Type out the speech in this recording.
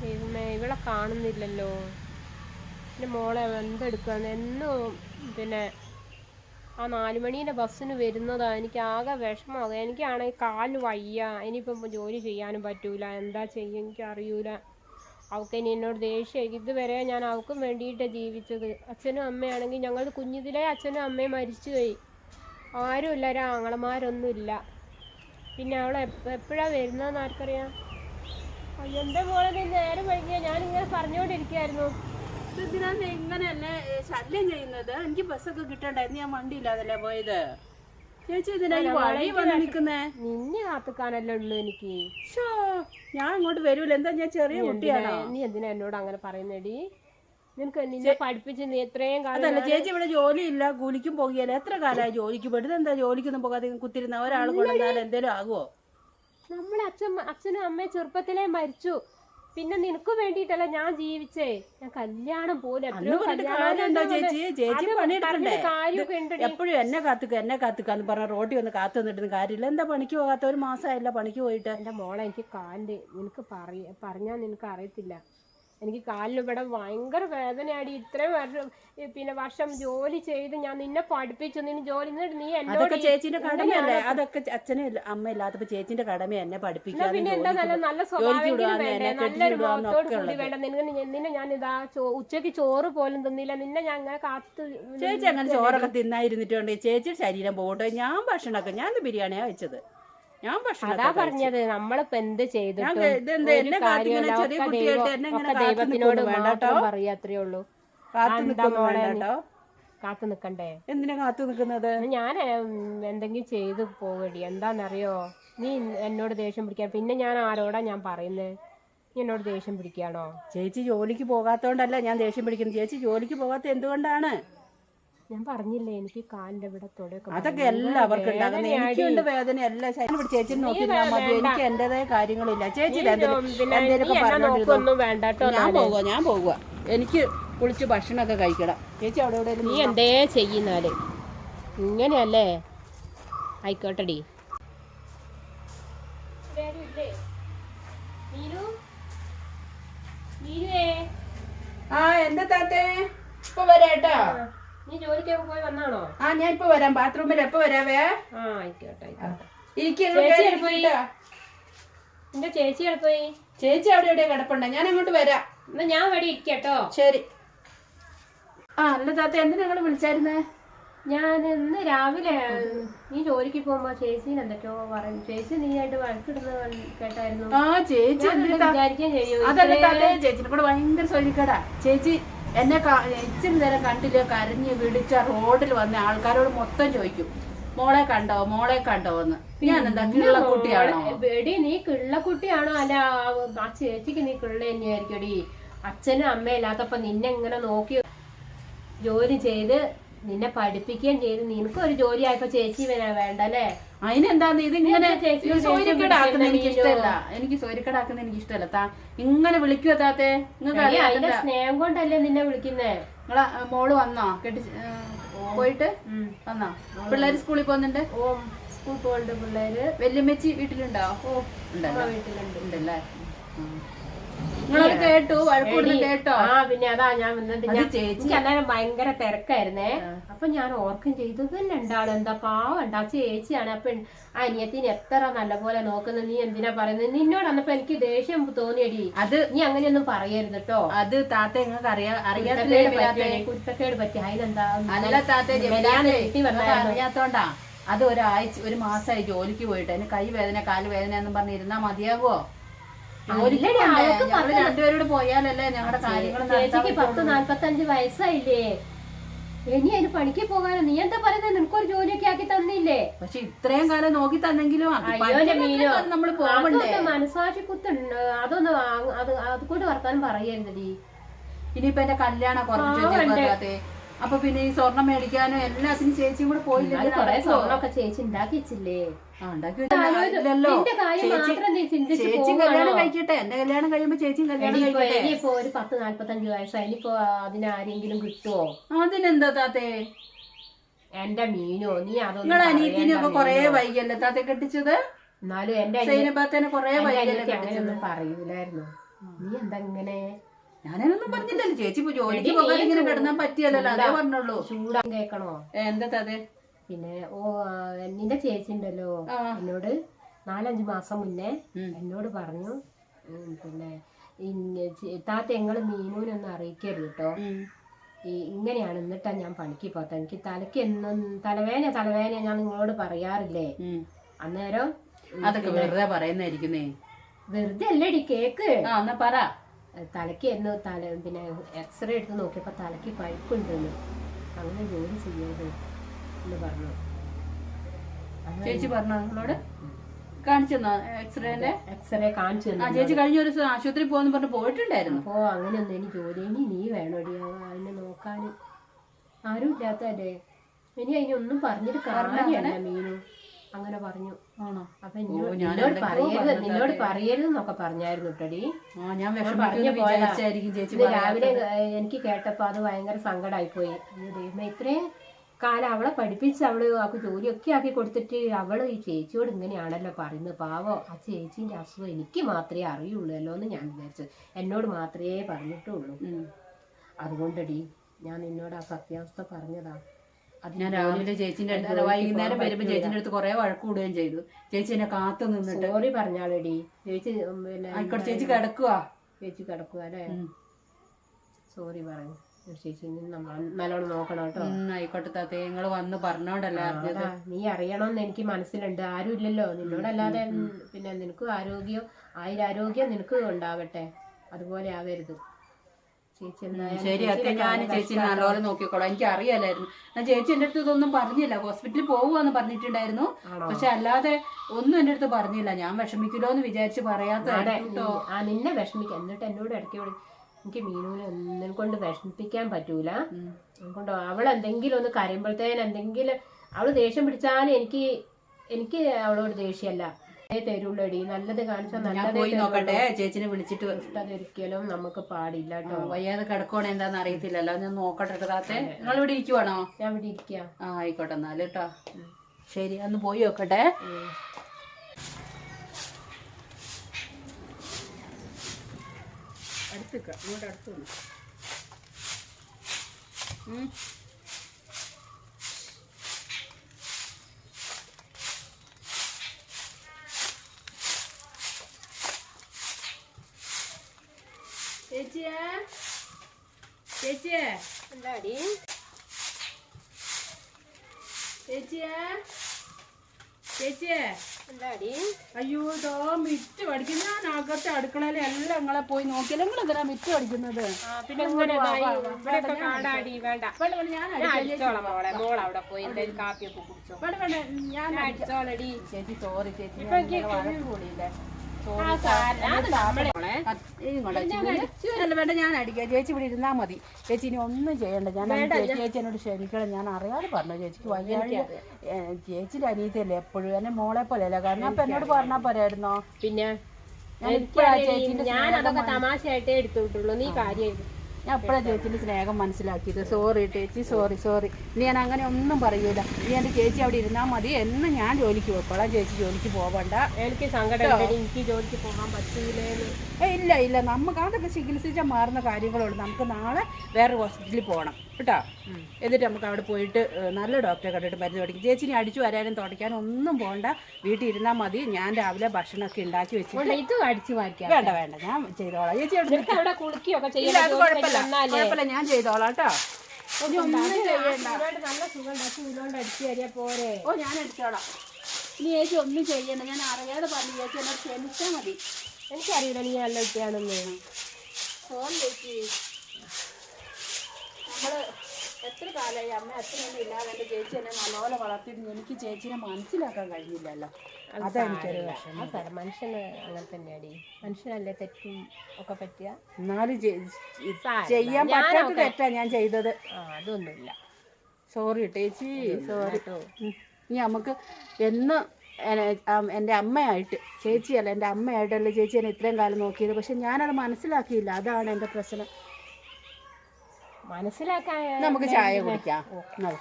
ദൈവമേ ഇവളെ കാണുന്നില്ലല്ലോ. എന്റെ മോളെ എന്തെടുക്കാന്ന് എന്നും പിന്നെ ആ നാല് മണീന്റെ ബസ്സിന് വരുന്നതാ. എനിക്ക് ആകെ വിഷമമാകുക എനിക്കാണെങ്കിൽ കാൽ വയ്യ. ഇനിയിപ്പം ജോലി ചെയ്യാനും പറ്റൂല. എന്താ ചെയ്യുക എനിക്കറിയൂല അവൾക്ക് ഇനി എന്നോട് ദേഷ്യം ഇതുവരെ ഞാൻ അവൾക്കും വേണ്ടിയിട്ടാണ് ജീവിച്ചത്. അച്ഛനും അമ്മയാണെങ്കിൽ ഞങ്ങൾ കുഞ്ഞിതിലെ അച്ഛനും അമ്മയും മരിച്ചുപോയി ആരുമില്ല. ഒരാങ്ങളമാരൊന്നുമില്ല. പിന്നെ അവൾ എപ്പോഴാണ് വരുന്നതെന്ന് ആർക്കറിയാം? എന്റെ മോളെ നീ നേരം വൈകിയ. ഞാൻ പറഞ്ഞുകൊണ്ടിരിക്കുകയായിരുന്നു. എന്തിനാ ഇങ്ങനെ എന്നെ ശല്യം ചെയ്യുന്നത്? എനിക്ക് ബസ്സൊക്കെ കിട്ടണ്ടായിരുന്നു ഞാൻ വണ്ടി ഇല്ലാതല്ലേ പോയത്? ചേച്ചി ഇതിനാ ഈ വഴി വന്ന് നിൽക്കുന്നേ നിന്നെ കാത്തുക്കാനല്ലേ ഉള്ളൂ എനിക്ക്. ഷോ ഞാൻ ഇങ്ങോട്ട് വരൂല. എന്താ ഞാൻ ചെറിയ കുട്ടിയാണോ? നീ എന്തിനാ എന്നോട് അങ്ങനെ പറയുന്നടി? നിനക്ക് നിന്നെ പഠിപ്പിച്ച് നീ എത്രയും കാലം ചേച്ചി ഇവിടെ ജോലിയില്ല. കൂലിക്കും പോകിയല്ല. എത്ര കാലമായി ജോലിക്ക് പോയിട്ട്? എന്താ ജോലിക്കൊന്നും പോകാതെ കുത്തിരുന്ന ഒരാൾ കൊണ്ടുവന്നാൽ എന്തേലും ആകുമോ നമ്മളെ അച്ഛൻ അച്ഛനും അമ്മയും ചെറുപ്പത്തിലേ മരിച്ചു. പിന്നെ നിനക്ക് വേണ്ടിയിട്ടല്ല ഞാൻ ജീവിച്ചേ. ഞാൻ കല്യാണം പോലെ എപ്പോഴും എന്നെ കാത്തുക്ക എന്നെ കാത്തുക്കാന്ന് പറഞ്ഞ റോട്ടി ഒന്ന് കാത്തു നിന്നിട്ട് കാര്യമില്ല. എന്താ പണിക്ക് പോകാത്ത? ഒരു മാസമായില്ല പണിക്ക് പോയിട്ട്. എന്റെ മോളെ എനിക്ക് കാലിന്റെ നിനക്ക് പറയ പറഞ്ഞാൽ നിനക്ക് അറിയത്തില്ല. എനിക്ക് കാലിന് ഇവിടെ ഭയങ്കര വേദനയാടി. ഇത്രയും വർഷം പിന്നെ വർഷം ജോലി ചെയ്ത് ഞാൻ നിന്നെ പഠിപ്പിച്ചു. നിന്നെ ജോലി നീ അതൊക്കെ ചേച്ചിന്റെ കടമയല്ലേ? അതൊക്കെ അച്ഛനും അമ്മ ഇല്ലാത്തപ്പോ ചേച്ചിന്റെ കടമ എന്നെ പഠിപ്പിക്കാൻ പിന്നെ എന്താ നല്ല നല്ല സ്വഭാവം നല്ലൊരു മുഖത്തോട് കൂടി വേണ്ട? നിന്നെ നിന്നെ ഞാൻ ഇതാ ഉച്ചയ്ക്ക് ചോറ് പോലും തിന്നില്ല. നിന്നെ ഞാൻ അങ്ങനെ കാത്ത് ചേച്ചി അങ്ങനെ ചോറൊക്കെ തിന്നായിരുന്നിട്ടുണ്ട് ചേച്ചിയുടെ ശരീരം പോകട്ടെ ഞാൻ ഭക്ഷണമൊക്കെ ഞാൻ ഇന്ന് ബിരിയാണിയാ വെച്ചത്. ഞാൻ അതാ പറഞ്ഞത് നമ്മളിപ്പോ എന്ത് ചെയ്തു ഒരു കാര്യമില്ല. ഒക്കെ ദൈവം- ഒക്കെ ദൈവത്തിനോട് പറയത്രേ മാത്രം കേട്ടോ. പറയാ അത്രേ ഉള്ളൂ. കാത്തു നിൽക്കൊന്നും കേട്ടോ. കാത്തു നിക്കണ്ടേ എന്തിനാ കാത്തു നിൽക്കുന്നത്? ഞാൻ എന്തെങ്കിലും ചെയ്തു പോകടി എന്താന്നറിയോ? നീ എന്നോട് ദേഷ്യം പിടിക്കാൻ പിന്നെ ഞാൻ ആരോടാ ഞാൻ പറയുന്നത് നീ എന്നോട് ദേഷ്യം പിടിക്കാണോ ചേച്ചി ജോലിക്ക് പോകാത്തോണ്ടല്ല ഞാൻ ദേഷ്യം പിടിക്കുന്നത്. ചേച്ചി ജോലിക്ക് പോകാത്ത എന്തുകൊണ്ടാണ്? ഞാൻ പറഞ്ഞില്ലേ എനിക്ക് കാലിന്റെ ഇവിടെ തുടക്കം അതൊക്കെ എല്ലാവർക്കും ഉണ്ടാകുന്നത് എനിക്കുണ്ട് വേദന. എല്ലാ ഇവിടെ ചേച്ചി നോക്കിയാൽ മതി എനിക്ക് എന്റേതായ കാര്യങ്ങളില്ല. ചേച്ചി ഞാൻ പോകുക ഞാൻ പോകുക എനിക്ക് കുളിച്ച് ഭക്ഷണമൊക്കെ കഴിക്കണം. ചേച്ചി അവിടെ ഇവിടെ നീ എന്തേ ചെയ്യുന്നാൽ ഇങ്ങനെയല്ലേ? ആയിക്കോട്ടെടി. ആ എന്താ താത്തേ. ഇപ്പൊ വരാട്ടോ. നീ ജോലിക്കൊക്കെ പോയി വന്നാണോ? ആ ഞാൻ ഇപ്പൊ വരാം. ബാത്റൂമിൽ എപ്പോ വരാവേ? ആ ആയിക്കോട്ടെ എവിടെ? എന്റെ ചേച്ചി എവിടെ പോയി? ചേച്ചി അവിടെ എവിടെയാ കിടപ്പുണ്ട്. ഞാൻ അങ്ങോട്ട് വരാം. എന്നാ ഞാൻ ഇവിടെ ഇരിക്കട്ടോ. ശരി. ആ അല്ല താത്ത എന്തിനാ നിങ്ങൾ വിളിച്ചായിരുന്നേ? ഞാൻ ഇന്ന് രാവിലെ നീ ജോലിക്ക് പോകുമ്പോ ചേച്ചി എന്തൊക്കെയോ പറഞ്ഞു ചേച്ചി നീ ആയിട്ട് വഴക്കിടുന്ന കേട്ടായിരുന്നു. ആ ചേച്ചി വിചാരിക്കുകയും ചെയ്യും. അതല്ല ചേച്ചിനെ കൂടെ ഭയങ്കര സൊലിക്കടാ ചേച്ചി എന്നെ ഇച്ചിരി നേരം കണ്ടില്ല കരഞ്ഞ് വിളിച്ച റോഡിൽ വന്ന ആൾക്കാരോട് മൊത്തം ചോദിക്കും മോളെ കണ്ടോ മോളെ കണ്ടോ എന്ന്? ഞാൻ എന്താ കിള്ള കുട്ടിയാണോ? എടി നീ കിള്ളക്കുട്ടിയാണോ അല്ല ആ- ചേച്ചിക്ക് നീ കിള്ള തന്നെയായിരിക്കും എടി. അച്ഛനും അമ്മയില്ലാത്തപ്പോ നിന്നെ ഇങ്ങനെ നോക്കി ജോലി ചെയ്ത് നിന്നെ പഠിപ്പിക്കുകയും ചെയ്ത് നിനക്ക് ഒരു ജോലി ആയപ്പോ ചേച്ചി വരാ വേണ്ട അല്ലേ അതിനെന്താന്ന് ഇത് ഇങ്ങനെ സോരിക്കടാക്കുന്ന എനിക്ക് ഇഷ്ടമല്ല എനിക്ക് സോരിക്കടാക്കുന്ന എനിക്ക് ഇഷ്ടമല്ല താ ഇങ്ങനെ വിളിക്കുക താത്തേ? നിങ്ങൾക്ക് സ്നേഹം കൊണ്ടല്ലേ നിന്നെ വിളിക്കുന്നേ? നിങ്ങളെ മോൾ വന്നോ? കെട്ടി പോയിട്ട് വന്നോ? പിള്ളേര് സ്കൂളിൽ പോകുന്നുണ്ട്? ഓ സ്കൂൾ പോകണ്ട് പിള്ളേര്. വല്യമ്മച്ചി വീട്ടിലുണ്ടോ? ഓ ഉണ്ടല്ലോ? വീട്ടിലുണ്ട്. ഉണ്ടല്ലേ? നിങ്ങളത് കേട്ടു വഴക്കൂടുന്ന് കേട്ടോ. ആ പിന്നെ അതാ ഞാൻ വന്നിട്ട് ഞാൻ ചേച്ചി. അന്നേരം ഭയങ്കര തിരക്കായിരുന്നേ. അപ്പൊ ഞാൻ ഓർക്കും ചെയ്തു ഉണ്ടാൾ എന്താ പാവണ്ട ചേച്ചിയാണ്. അപ്പൊ അനിയത്തിന് എത്ര നല്ലപോലെ നോക്കുന്നത് നീ എന്തിനാ പറയുന്നത് നിന്നോട് അന്നപ്പോ എനിക്ക് ദേഷ്യം തോന്നിയടി. അത് നീ അങ്ങനെയൊന്നും പറയരുത് കേട്ടോ അത് താത്ത നിങ്ങൾക്ക് അറിയാ അറിയാത്ത കുരുത്തക്കേട് പറ്റി. അതിനെന്താ അല്ല താത്ത അറിയാത്തോണ്ടാ. അത് ഒരാഴ്ച ഒരു മാസമായി ജോലിക്ക് പോയിട്ട്. അതിന് കൈ വേദന കാൽ വേദന എന്നും പറഞ്ഞ് ഇരുന്നാ മതിയാകുമോ രണ്ടുപേരോട് പോയാലല്ലേ ഞങ്ങളുടെ കാര്യങ്ങൾ ചേച്ചിക്ക് പത്ത് നാല്പത്തഞ്ച് വയസ്സായില്ലേ. ഇനി അതിന് പണിക്ക് പോകാനോ? നീ എന്താ പറയുന്നത് നിനക്കൊരു ജോലിയൊക്കെ ആക്കി തന്നില്ലേ? പക്ഷെ ഇത്രയും കാലം നോക്കി തന്നെങ്കിലും നമ്മൾ മനസാക്ഷി കുത്തുണ്ട്. അതൊന്ന് അത് അതുകൊണ്ട് വർത്താനം പറയുന്നത് ഇനിയിപ്പോ എന്റെ കല്യാണം കുറച്ച് അപ്പൊ പിന്നെ ഈ സ്വർണം മേടിക്കാനും എല്ലാത്തിനും ചേച്ചിയും കൂടെ പോയില്ലേ സ്വർണൊക്കെ? സ്വർണമൊക്കെ ചേച്ചി ഉണ്ടാക്കി വെച്ചില്ലേ ആ, ഉണ്ടാക്കി വെച്ചില്ലല്ലോ. നിന്റെ കാര്യം ചേച്ചി- ചേച്ചി കല്യാണം കഴിക്കട്ടെ. എന്റെ കല്യാണം കഴിയുമ്പോ കല്യാണം കഴിക്കട്ടെ. ഇനിയിപ്പോ ഒരു പത്ത് നാല്പത്തഞ്ച് വയസ്സായി. ഇനിയിപ്പോ അതിനാരെങ്കിലും കിട്ടുവോ? അതിനെന്താ താത്തേ? എന്റെ മീനോ നീ അതൊന്നും നിങ്ങളെ അനിയത്തിനൊക്കെ കൊറേ. വൈകിയല്ലേ താത്തെ കെട്ടിച്ചത്? എന്നാലും എന്റെ അനിയനെ കൊറേ വൈകിയല്ലേ പറയൂലായിരുന്നു. നീ എന്താ ഇങ്ങനെ ഞാനതൊന്നും പറഞ്ഞില്ലല്ലോ. ചേച്ചി ഇപ്പൊ ജോലിക്ക് പോകാൻ ഇങ്ങനെ കിടന്നാൻ പറ്റിയല്ലോ അതേ പറഞ്ഞുള്ളൂ. ചൂടാൻ കേക്കണോ എന്താ അതെ? പിന്നെ ഓ നിന്റെ ചേച്ചി ഉണ്ടല്ലോ. എന്നോട് നാലഞ്ച് മാസം മുന്നേ എന്നോട് പറഞ്ഞു പിന്നെ താത്ത ഞങ്ങൾ മീനൂനൊന്നും അറിയിക്കരുത് കേട്ടോ ഇങ്ങനെയാണ് എന്നിട്ടാ ഞാൻ പണിക്ക് പോകാത്ത എനിക്ക് തലയ്ക്ക് എന്നും തലവേന തലവേന ഞാൻ നിങ്ങളോട് പറയാറില്ലേ. അന്നേരം അതൊക്കെ വെറുതെ പറയുന്നായിരിക്കുന്നേ വെറുതെ അല്ലേടി കേക്ക്. ആ എന്നാ പറ. തലയ്ക്ക് എന്ന് തല പിന്നെ എക്സ്റേ എടുത്ത് നോക്കിയപ്പോൾ തലയ്ക്ക് പഴുപ്പുണ്ടെന്ന്. അങ്ങനെ ജോലി ചെയ്യരുത് എന്ന് പറഞ്ഞു. ചേച്ചി പറഞ്ഞു നിങ്ങളോട്? കാണിച്ചു എക്സ്റേന്റെ എക്സ്റേ കാണിച്ചു തന്നെ ചേച്ചി കഴിഞ്ഞ ഒരു ദിവസം ആശുപത്രി പോകുന്ന പറഞ്ഞു പോയിട്ടുണ്ടായിരുന്നു. അപ്പോ അങ്ങനെയൊന്നും ഇനി ജോലി ഇനി നീ വേണോടി അതിനെ നോക്കാൻ ആരും ഇല്ലാത്തല്ലേ ഇനി അതിനൊന്നും പറഞ്ഞിട്ട് കാര്യമല്ല മീനു. അങ്ങനെ പറഞ്ഞു. ആണോ? അപ്പൊ എന്നോട് ഞാൻ നിന്നോട് എന്തൊക്കെയോ പറയരുത് പറഞ്ഞിട്ടാ നിന്നോട് പറയരുത് എന്നൊക്കെ പറഞ്ഞായിരുന്നു കേട്ടടി ആ ഞാൻ പറഞ്ഞു വിഷമിക്കുന്നു പോയതാ. വിചാരിച്ചായിരിക്കും ചേച്ചി രാവിലെ ഏഹ്, എനിക്ക് കേട്ടപ്പോ അത് ഭയങ്കര സങ്കടമായി പോയി അയ്യോ ദൈവമേ ഇത്രയും കാലം അവളെ പഠിപ്പിച്ച് അവൾ അവൾക്ക് ജോലിയൊക്കെ ആക്കി കൊടുത്തിട്ട് അവൾ ഈ ചേച്ചിയോട് ഇങ്ങനെയാണല്ലോ പറയുന്നത്. പാവോ ആ ചേച്ചീന്റെ അസുഖം എനിക്ക് മാത്രമേ അറിയുള്ളൂ എന്ന് ഞാൻ വിചാരിച്ചു. എന്നോട് മാത്രമേ പറഞ്ഞിട്ടുള്ളൂ. ഉം. അതുകൊണ്ടടി ഞാൻ നിന്നോട് ആ സത്യാവസ്ഥ പറഞ്ഞതാ. ഞാൻ രാവിലെ ചേച്ചിന്റെ അടുത്ത് വൈകുന്നേരം വരുമ്പോ ചേച്ചിന്റെ അടുത്ത് കുറെ വഴക്ക് കൂടുകയും ചെയ്തു. ചേച്ചി എന്നെ കാത്തു നിന്നിട്ട് സോറി പറഞ്ഞാളെടി. ചേച്ചി പിന്നെ ആയിക്കോട്ടെ ചേച്ചി കിടക്കുക ചേച്ചി കിടക്കുക അല്ലേ? സോറി പറഞ്ഞു. ചേച്ചി നല്ലോണം നോക്കണം കേട്ടോ. ആയിക്കോട്ടെ താത്തേ. നിങ്ങൾ വന്ന് പറഞ്ഞോണ്ടല്ലേ നീ അറിയണമെന്ന് എനിക്ക് മനസ്സിലുണ്ട്. ആരും ഇല്ലല്ലോ നിന്നോടല്ലാതെ പിന്നെ നിനക്ക് ആരോഗ്യം ആയിരാരോഗ്യം നിനക്ക് ഉണ്ടാവട്ടെ. അതുപോലെ ആവരുത് ശരി അത്തെ ഞാൻ ചേച്ചി നല്ലോണം നോക്കിക്കോളാം. എനിക്ക് അറിയാലായിരുന്നു. ഞാൻ ചേച്ചി എന്റെ അടുത്ത് ഇതൊന്നും പറഞ്ഞില്ല. ഹോസ്പിറ്റലിൽ പോകുവാന്ന് പറഞ്ഞിട്ടുണ്ടായിരുന്നു. പക്ഷെ അല്ലാതെ ഒന്നും എന്റെ അടുത്ത് പറഞ്ഞില്ല. ഞാൻ വിഷമിക്കലോ എന്ന് വിചാരിച്ച് പറയാത്ത ആ നിന്നെ വിഷമിക്കാം എന്നിട്ട് എന്നോട് ഇടയ്ക്ക് എനിക്ക് മീനുവിനെ ഒന്നിനെ കൊണ്ട് വിഷമിപ്പിക്കാൻ പറ്റൂല. കൊണ്ട് അവൾ എന്തെങ്കിലും ഒന്ന് കരയുമ്പോഴത്തേന് എന്തെങ്കിലും അവൾ ദേഷ്യം പിടിച്ചാലും എനിക്ക് എനിക്ക് അവളോട് ദേഷ്യമല്ല. അതേ തരുള്ളടി നല്ലത് കാണിച്ചാൽ നല്ലത് നോക്കട്ടെ. ചേച്ചിനെ വിളിച്ചിട്ട് അതൊരിക്കലും നമുക്ക് പാടില്ല കേട്ടോ. വയ്യാതെ കിടക്കണോ എന്താന്ന് അറിയത്തില്ലല്ലോ. ഞാൻ നോക്കട്ടെ കേട്ടോ താത്തെ. നിങ്ങൾ ഇവിടെ ഇരിക്കുവാണോ? ഞാൻ ഇവിടെ ഇരിക്കുക ആ ആയിക്കോട്ടെ എന്നാൽ കേട്ടോ. ശരി അന്ന് പോയി നോക്കട്ടെ. അടുത്തേക്ക് ഇങ്ങോട്ട് അടുത്ത് ചേച്ചിയെ എന്താടി? എന്താടി? അയ്യോ ഇതോ മിറ്റ് പഠിക്കുന്ന അകത്തെ എല്ലാം നിങ്ങളെ പോയി നോക്കിയാൽ നിങ്ങൾ എന്തിനാ മിറ്റ് പഠിക്കുന്നത് ചേച്ചി. സോറി ചേച്ചി കൂടിയില്ലേ? വേണ്ട ഞാൻ അടിക്കാം. ചേച്ചി ഇവിടെ ഇരുന്നാ മതി. ചേച്ചി ഇനി ഒന്നും ചെയ്യണ്ട. ഞാൻ ചേച്ചി എന്നോട് ക്ഷമിക്കണം. ഞാൻ അറിയാതെ പറഞ്ഞു. ചേച്ചിക്ക് വയ്യാഴ്ച ചേച്ചിയുടെ അനിയത്തിയല്ലേ? എപ്പോഴും എന്നെ മോളെ പോലെയല്ല. കാരണം അപ്പൊ എന്നോട് പറഞ്ഞാ പോരായിരുന്നോ? പിന്നെ ഞാൻ അതൊക്കെ തമാശയായിട്ടേ എടുത്തുവിട്ടുള്ളൂ. നീ കാര്യം ഞാൻ അപ്പോഴാണ് ചേച്ചിന്റെ സ്നേഹം മനസ്സിലാക്കിയത്. സോറി ചേച്ചി സോറി സോറി ഇനി ഞാൻ അങ്ങനെ ഒന്നും പറയൂല. ഇനി എന്റെ ചേച്ചി അവിടെ ഇരുന്നാൽ മതി. എന്ന് ഞാൻ ജോലിക്ക് പോയിക്കോളാം. ചേച്ചി ജോലിക്ക് പോവണ്ട. എനിക്ക് സങ്കടം എനിക്ക് ജോലിക്ക് പോകാൻ പറ്റൂലേ ഇല്ല ഇല്ല. നമുക്ക് അതൊക്കെ ചികിത്സിച്ചാൽ മാറുന്ന കാര്യങ്ങളുള്ളൂ നമുക്ക് നാളെ വേറെ ഹോസ്പിറ്റലിൽ പോകണം കേട്ടോ? എന്നിട്ട് നമുക്ക് അവിടെ പോയിട്ട് നല്ല ഡോക്ടറെ കണ്ടിട്ട് മരുന്ന് മേടിക്കും. ചേച്ചിനെ അടിച്ചു വരാനും തുടയ്ക്കാനും ഒന്നും പോകണ്ട വീട്ടിൽ ഇരുന്നാൽ മതി. ഞാൻ രാവിലെ ഭക്ഷണമൊക്കെ ഉണ്ടാക്കി വെച്ചു ഇത് അടിച്ചു മാറ്റിയാ വേണ്ട വേണ്ട. ഞാൻ ചെയ്തോളാം. ചേച്ചി കുളിക്കുകയൊക്കെ ചെയ്യാം ചെയ്യാൻ കുഴപ്പമില്ല. കുഴപ്പമില്ല. ഞാൻ ചെയ്തോളാം കേട്ടോ. ഒന്നും ചെയ്യണ്ട. നല്ല സുഖം ഇതുകൊണ്ട് അടിച്ചു തരിക പോരെ. ഓ ഞാൻ അടിച്ചോളാം. ഇനി ചേച്ചി ഒന്നും ചെയ്യണ്ട. ഞാൻ അറിയാതെ പറഞ്ഞു. ചേച്ചി എന്നോട് ക്ഷമിച്ചാൽ മതി. എനിക്കറിയില്ല നീ നല്ല കുട്ടിയാണെന്ന്. ഫോൺ ചേച്ചി നമ്മൾ എത്ര കാലമായി അമ്മ അച്ഛനൊന്നും ഇല്ലാതെ എന്റെ ചേച്ചി എന്നെ നല്ലപോലെ വളർത്തിയിരുന്നു എനിക്ക് ചേച്ചിനെ മനസ്സിലാക്കാൻ കഴിഞ്ഞില്ലല്ലോ. അതാ എനിക്കൊരു വിഷമം. സാരം മനുഷ്യന് അങ്ങനെ തന്നെയാടി. മനുഷ്യനല്ലേ തെറ്റും ഒക്കെ പറ്റിയ? എന്നാലും ചെ- സാരമില്ല. ചെയ്യാൻ പറ്റാത്ത തെറ്റാ ഞാൻ ചെയ്തത്. ആ അതൊന്നുമില്ല. സോറി ചേച്ചി സോറി കേട്ടോ. ഇനി നമുക്ക് എന്ന് എന്നെ- അം- എന്റെ അമ്മയായിട്ട് ചേച്ചിയല്ല എന്റെ അമ്മയായിട്ടല്ല ചേച്ചി എന്നെ ഇത്രയും കാലം നോക്കിയത്. പക്ഷെ ഞാനത് മനസ്സിലാക്കിയില്ല. അതാണ് എന്റെ പ്രശ്നം. മനസ്സിലാക്കാൻ നമുക്ക് ചായ കുടിക്കാം. എന്നാ.